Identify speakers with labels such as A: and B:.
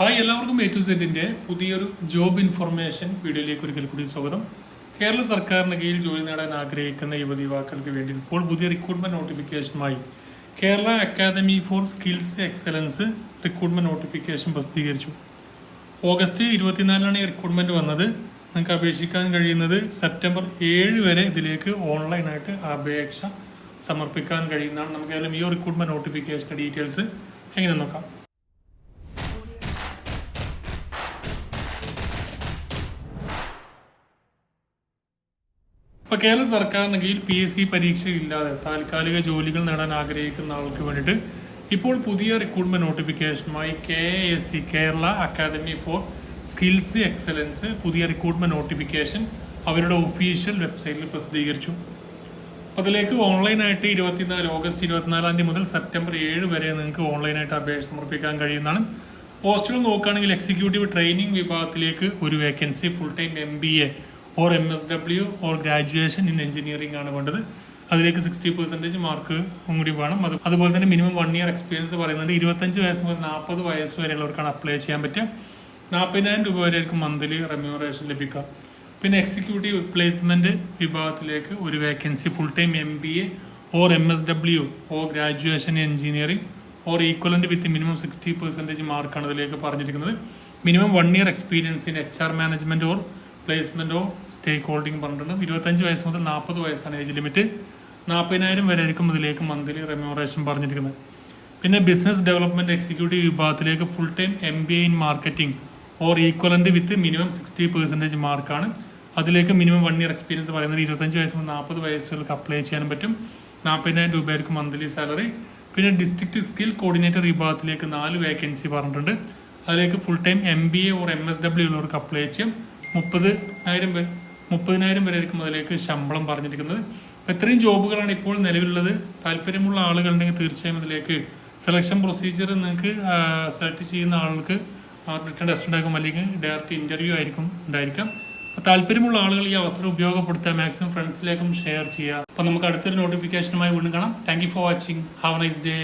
A: Hi എല്ലാവർക്കും A to സെറ്റിന്റെ പുതിയൊരു ജോബ് ഇൻഫർമേഷൻ വീഡിയോയിലേക്ക് ഒരിക്കൽ കൂടി സ്വാഗതം. കേരള സർക്കാരിന് കീഴിൽ ജോലി നേടാൻ ആഗ്രഹിക്കുന്ന യുവതി യുവാക്കൾക്ക് വേണ്ടി ഇപ്പോൾ പുതിയ recruitment നോട്ടിഫിക്കേഷനുമായി Kerala academy for skills excellence recruitment notification പ്രസിദ്ധീകരിച്ചു. ഓഗസ്റ്റ് ഇരുപത്തിനാലിനാണ് ഈ റിക്രൂട്ട്മെന്റ് വന്നത്. നിങ്ങൾക്ക് അപേക്ഷിക്കാൻ കഴിയുന്നത് സെപ്റ്റംബർ ഏഴ് വരെ ഇതിലേക്ക് ഓൺലൈനായിട്ട് അപേക്ഷ സമർപ്പിക്കാൻ കഴിയുന്നതാണ്. നമുക്ക് ഏതായാലും ഈ റിക്രൂട്ട്മെന്റ് നോട്ടിഫിക്കേഷന്റെ ഡീറ്റെയിൽസ് എങ്ങനെ നോക്കാം? ഇപ്പൊ കേരള സർക്കാരിനെങ്കിൽ പി എസ് സി പരീക്ഷ ഇല്ലാതെ താൽക്കാലിക ജോലികൾ നേടാൻ ആഗ്രഹിക്കുന്ന ആൾക്ക് വേണ്ടിയിട്ട് ഇപ്പോൾ പുതിയ recruitment നോട്ടിഫിക്കേഷനുമായി K S C Kerala academy for skills excellence പുതിയ റിക്രൂട്ട്മെന്റ് നോട്ടിഫിക്കേഷൻ അവരുടെ ഒഫീഷ്യൽ വെബ്സൈറ്റിൽ പ്രസിദ്ധീകരിച്ചു. അതിലേക്ക് ഓൺലൈനായിട്ട് ഇരുപത്തിനാല് ഓഗസ്റ്റ് ഇരുപത്തിനാലാം തീയതി മുതൽ സെപ്റ്റംബർ ഏഴ് വരെ നിങ്ങൾക്ക് ഓൺലൈനായിട്ട് അപേക്ഷ സമർപ്പിക്കാൻ കഴിയുന്നതാണ്. പോസ്റ്റുകൾ നോക്കുകയാണെങ്കിൽ എക്സിക്യൂട്ടീവ് ട്രെയിനിങ് വിഭാഗത്തിലേക്ക് ഒരു vacancy full time M B A or M S W or graduation in engineering ആണ് വേണ്ടത്. അതിലേക്ക് സിക്സ്റ്റി പെർസെന്റേജ് മാർക്ക് കൂടി വേണം. അത് അതുപോലെ തന്നെ മിനിമം വൺ ഇയർ എക്സ്പീരിയൻസ് പറയുന്നുണ്ട്. ഇരുപത്തഞ്ച് വയസ്സ് മുതൽ നാൽപ്പത് വയസ്സ് വരെയുള്ളവർക്കാണ് അപ്ലൈ ചെയ്യാൻ പറ്റുക. നാൽപ്പതിനായിരം രൂപ വരെയായിരിക്കും മന്ത്ലി റെമ്യൂറേഷൻ ലഭിക്കുക. പിന്നെ എക്സിക്യൂട്ടീവ് പ്ലേസ്മെന്റ് വിഭാഗത്തിലേക്ക് ഒരു vacancy full time M B A or M S W or graduation engineering or equivalent with minimum sixty percentage മാർക്കാണ് ഇതിലേക്ക് പറഞ്ഞിരിക്കുന്നത്. Minimum one year experience in H R management or placement or stake holding പറഞ്ഞിട്ടുണ്ട്. ഇരുപത്തഞ്ച് വയസ്സ് മുതൽ നാൽപ്പത് വയസ്സാണ് age limit നാൽപ്പതിനായിരം വരെ ആയിരിക്കും ഇതിലേക്ക് മന്ത്ലി റെമ്യൂറേഷൻ പറഞ്ഞിരിക്കുന്നത്. പിന്നെ ബിസിനസ് ഡെവലപ്മെന്റ് എക്സിക്യൂട്ടീവ് വിഭാഗത്തിലേക്ക് full time M B A in marketing or equivalent with minimum sixty percentage മാർക്കാണ് അതിലേക്ക് മിനിമം വൺ ഇയർ എക്സ്പീരിയൻസ് പറയുന്നത് ഇരുപത്തഞ്ച് വയസ്സ് മുതൽ നാൽപ്പത് വയസ്സുകൾക്ക് അപ്ലൈ ചെയ്യാനും പറ്റും. നാൽപ്പതിനായിരം രൂപയായിരിക്കും മന്ത്ലി സാലറി പിന്നെ ഡിസ്ട്രിക്ട് സ്കിൽ കോർഡിനേറ്റർ വിഭാഗത്തിലേക്ക് നാല് വേക്കൻസി പറഞ്ഞിട്ടുണ്ട്. അതിലേക്ക് full time M B A or M S W ഉള്ളവർക്ക് അപ്ലൈ ചെയ്യാം. മുപ്പതിനായിരം പേർ മുപ്പതിനായിരം വരെ ആയിരിക്കും അതിലേക്ക് ശമ്പളം പറഞ്ഞിരിക്കുന്നത്. അപ്പോൾ ഇത്രയും ജോബുകളാണ് ഇപ്പോൾ നിലവിലുള്ളത്. താല്പര്യമുള്ള ആളുകളുണ്ടെങ്കിൽ തീർച്ചയായും ഇതിലേക്ക് സെലക്ഷൻ പ്രൊസീജിയർ നിങ്ങൾക്ക് സെലക്ട് ചെയ്യുന്ന ആൾക്ക് റിട്ടേൺ ടെസ്റ്റ് ഉണ്ടാക്കും. അല്ലെങ്കിൽ ഡയറക്റ്റ് ഇന്റർവ്യൂ ആയിരിക്കും ഉണ്ടായിരിക്കാം. അപ്പോൾ താല്പര്യമുള്ള ആളുകൾ ഈ അവസരം ഉപയോഗപ്പെടുത്തുക മാക്സിമം ഫ്രണ്ട്സിലേക്കും ഷെയർ ചെയ്യുക. അപ്പോൾ നമുക്ക് അടുത്തൊരു നോട്ടിഫിക്കേഷനുമായി വീണ്ടും കാണാം. Thank you for watching have nice day